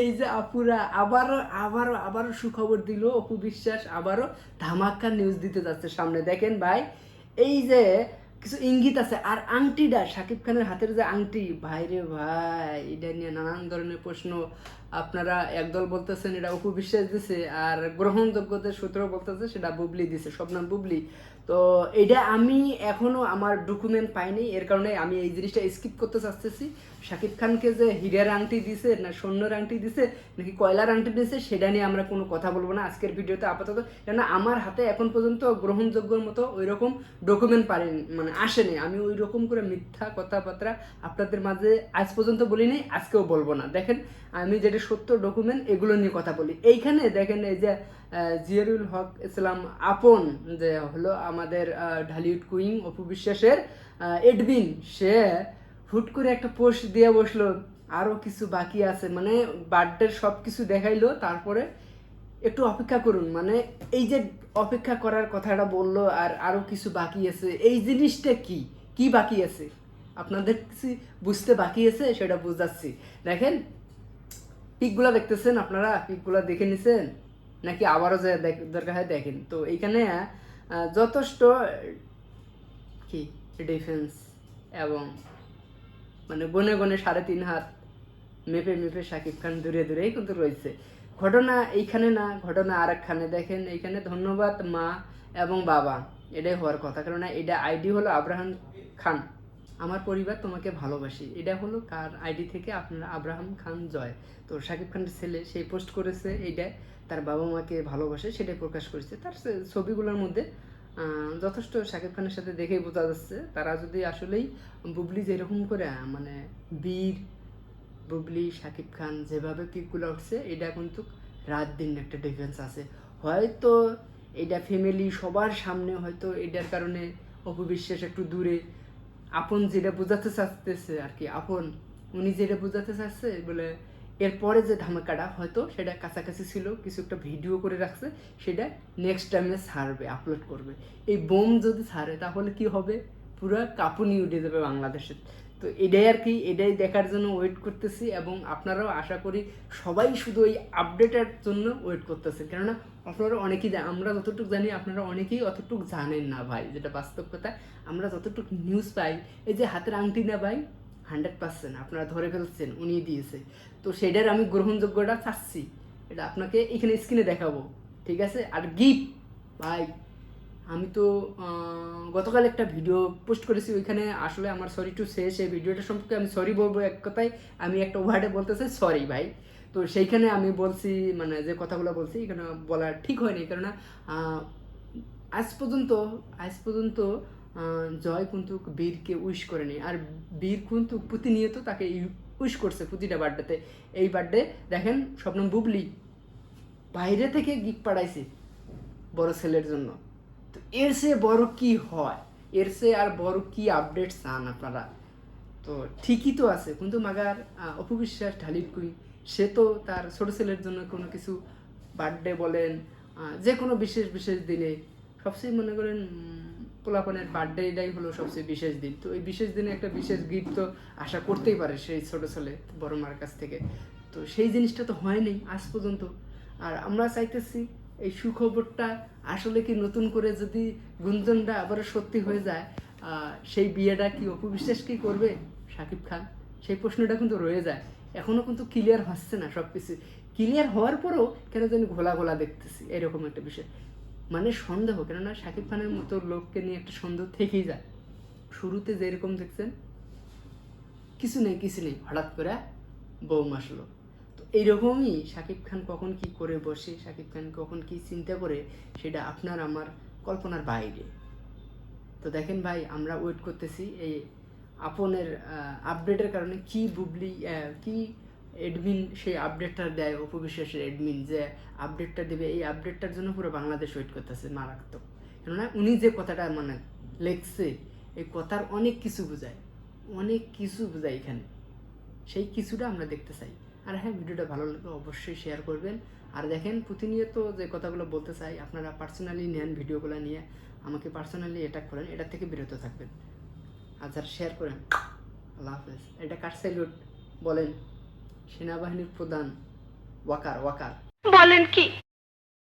এই যে আপুরা আবারও আবারও আবারও সুখবর দিল, অপু বিশ্বাস আবারও ধামাক্কা নিউজ দিতে যাচ্ছে সামনে। দেখেন ভাই, এই যে কিছু ইঙ্গিত আছে। আর আংটিটা শাকিব খানের হাতের যে আংটি, ভাইরে ভাই, এটা নিয়ে নানান ধরনের প্রশ্ন আপনারা একদল বলতেছেন, এটা অপু বিশ্বাস দিছে, আর গ্রহণযোগ্যদের সূত্র বলতেছে, সেটা বুবলি দিছে। স্বপ্নাম বুবলি। তো এটা আমি এখনও আমার ডকুমেন্ট পাইনি, এর কারণে আমি এই জিনিসটা স্কিপ করতে চাচ্তেছি শাকিব খানকে যে হীরের আংটি দিছে, না স্বর্ণের আংটি দিছে, নাকি কয়লার আংটি দিছে, সেটা নিয়ে আমরা কোনো কথা বলব না। আজকের ভিডিওতে আপাতত কেন আমার হাতে এখন পর্যন্ত গ্রহণযোগ্যর মতো ওই রকম ডকুমেন্ট পারিনি মানে আসেনি। আমি ওই রকম করে মিথ্যা কথাবার্তা আপনাদের মাঝে আজ পর্যন্ত বলিনি, আজকেও বলব না। দেখেন আমি যেটা সত্য ডকুমেন্ট এগুলো নিয়ে কথা বলি। এইখানে দেখেন এই যে জিয়ারুল হক ইসলাম আপন যে হলো আমাদের ঢালিউড কুইং অপু বিশ্বাসের এডবিন সে হুট করে একটা পোস্ট দিয়ে বসল আরও কিছু বাকি আছে। মানে বার্থডের সব কিছু দেখাইলো, তারপরে একটু অপেক্ষা করুন। মানে এই যে অপেক্ষা করার কথাটা বলল, আর আরও কিছু বাকি আছে। এই জিনিসটা কি? কি বাকি আছে? আপনাদের কিছু বুঝতে বাকি আছে? সেটা বুঝাচ্ছি। দেখেন পিকগুলো দেখতেছেন আপনারা? পিকগুলো দেখে নিছেন? নাকি আবারও যে দরকার হয় দেখেন। তো এইখানে যথেষ্ট, কি? ডিফেন্স এবং মানে গনে গনে সাড়ে তিন হাত মেপে মেপে শাকিব খান দূরে দূরেই কিন্তু রয়েছে। ঘটনা এইখানে না, ঘটনা আরেকখানে। দেখেন, এইখানে ধন্যবাদ মা এবং বাবা। এটাই হওয়ার কথা। কেননা এটা আইডি হলো আব্রাহাম খান। আমার পরিবার তোমাকে ভালোবাসি। এটা হলো কার আইডি থেকে আপনার আব্রাহাম খান জয়। তো শাকিব খানের ছেলে সেই পোস্ট করেছে এইটা। তার বাবা মাকে ভালোবাসে, সেটাই প্রকাশ করেছে। তার ছবিগুলোর মধ্যে যথেষ্ট শাকিব খানের সাথে দেখেই বোঝা যাচ্ছে। তারা যদি আসলেই বুবলি যেরকম করে মানে বীর, বুবলি, শাকিব খান, যেভাবে পিকগুলো উঠছে, এটা কিন্তু রাত দিন একটা ডিফারেন্স আছে। হয়তো এটা ফ্যামিলি সবার সামনে হয়তো এটার কারণে অপবিশ্বাস একটু দূরে আপন যেটা বোঝাতে চাচ্ছে আর কি, আপন উনি যেটা বোঝাতে চাচ্ছে, বলে এরপরে যে ধামাকাটা হয়তো সেটা কাছাকাছি ছিল, কিছু একটা ভিডিও করে রাখছে, সেটা নেক্সট টাইমে ছাড়বে আপলোড করবে। এই বোম যদি ছাড়ে, তাহলে কি হবে? পুরো কাপুনি উঠে যাবে বাংলাদেশের তো এটাই আর কি, এটাই দেখার জন্য ওয়েট করতেছি এবং আপনারাও আশা করি সবাই শুধু এই আপডেটের জন্য ওয়েট করতেছে কেননা আপনারা অনেকেই আমরা যতটুকু জানি আপনারা অনেকেই অতটুকু জানেন না ভাই, যেটা বাস্তব কথা। আমরা যতটুকু নিউজ পাই, এই যে হাতের আংটি না ভাই হান্ড্রেড পার্সেন্ট আপনারা ধরে ফেলছেন, উনি দিয়েছে। তো সেটার আমি গ্রহণযোগ্যটা চাচ্ছি। এটা আপনাকে এখানে স্ক্রিনে দেখাবো, ঠিক আছে? আর গিফট ভাই আমি তো গতকাল একটা ভিডিও পোস্ট করেছি, ওইখানে আসলে আমার সরি টু সে সেই ভিডিওটা সম্পর্কে আমি সরি বলব এক কথায়। আমি একটা ওয়ার্ডে বলতে চাই সরি ভাই। তো সেইখানে আমি বলছি মানে যে কথাগুলো বলছি, এখানে বলা ঠিক হয়নি। কেননা আজ পর্যন্ত আজ পর্যন্ত জয় কিন্তু বীরকে উইশ করেনি। আর বীর কিন্তু প্রতিনিয়ত তাকে উইশ করছে প্রতিটা বার্থডেতে এই বার্থডে দেখেন স্বপ্ন বুবলি বাইরে থেকে গিফট পাঠাইছে বড় ছেলের জন্য। তো এর সে বড় কি হয়? এর সে আর বড় কি আপডেট চান আপনারা? তো ঠিকই তো আছে, কিন্তু মাগার অপবিশ্বাস অপু বিশ্বাস কুই, সে তো তার ছোট ছেলের জন্য কোনো কিছু বার্থডে বলেন যে কোনো বিশেষ বিশেষ দিনে, সবচেয়ে মনে করেন পোলাপনের বার্থডেটাই হলো সবচেয়ে বিশেষ দিন। তো এই বিশেষ দিনে একটা বিশেষ গিফট তো আশা করতেই পারে সেই ছোট ছেলে, বড় মার কাছ থেকে। তো সেই জিনিসটা তো হয়নি আজ পর্যন্ত। আর আমরা চাইতেছি এই সুখবরটা আসলে কি নতুন করে যদি গুঞ্জনটা আবার সত্যি হয়ে যায় সেই বিয়েটা কি অপু বিশ্বাস কি করবে? শাকিব খান, সেই প্রশ্নটা কিন্তু রয়ে যায়। এখনও কিন্তু ক্লিয়ার হচ্ছে না সব কিছু ক্লিয়ার হওয়ার পরেও কেন জানি ঘোলা ঘোলা দেখতেছি, এরকম একটা বিষয়। মানে সন্দেহ, কেননা শাকিব খানের মতো লোককে নিয়ে একটা সন্দেহ থেকেই যায়। শুরুতে যেরকম দেখছেন, কিছু নেই কিছু নেই, হঠাৎ করে বৌম আসলো। এইরকমই শাকিব খান কখন কি করে বসে, শাকিব খান কখন কি চিন্তা করে, সেটা আপনার আমার কল্পনার বাইরে। তো দেখেন ভাই, আমরা ওয়েট করতেছি এই আপনের আপডেটের কারণে কি বুবলি কি এডমিন সেই আপডেটটা দেয় অপবিশ্বাসের এডমিন যে আপডেটটা দেবে, এই আপডেটটার জন্য পুরো বাংলাদেশ ওয়েট করতেছে মারাত্মক। কেননা উনি যে কথাটা মানে লেখছে, এই কথার অনেক কিছু বোঝায়, অনেক কিছু বোঝায় এখানে। সেই কিছুটা আমরা দেখতে চাই। আর হ্যাঁ ভিডিওটা ভালো লাগলে অবশ্যই শেয়ার করবেন। আর দেখেন, প্রতিনিয়ত যে কথাগুলো বলতে চাই, আপনারা পার্সোনালি নেন ভিডিওগুলো নিয়ে, আমাকে পার্সোনালি অ্যাটাক করেন এটা থেকে বিরত থাকবেন। আর যারা শেয়ার করেন, আল্লাহ হাফেজ। এটা কার স্যালুট বলেন, সেনাবাহিনীর প্রধান, ওয়াকার ওয়াকার। বলেন কি?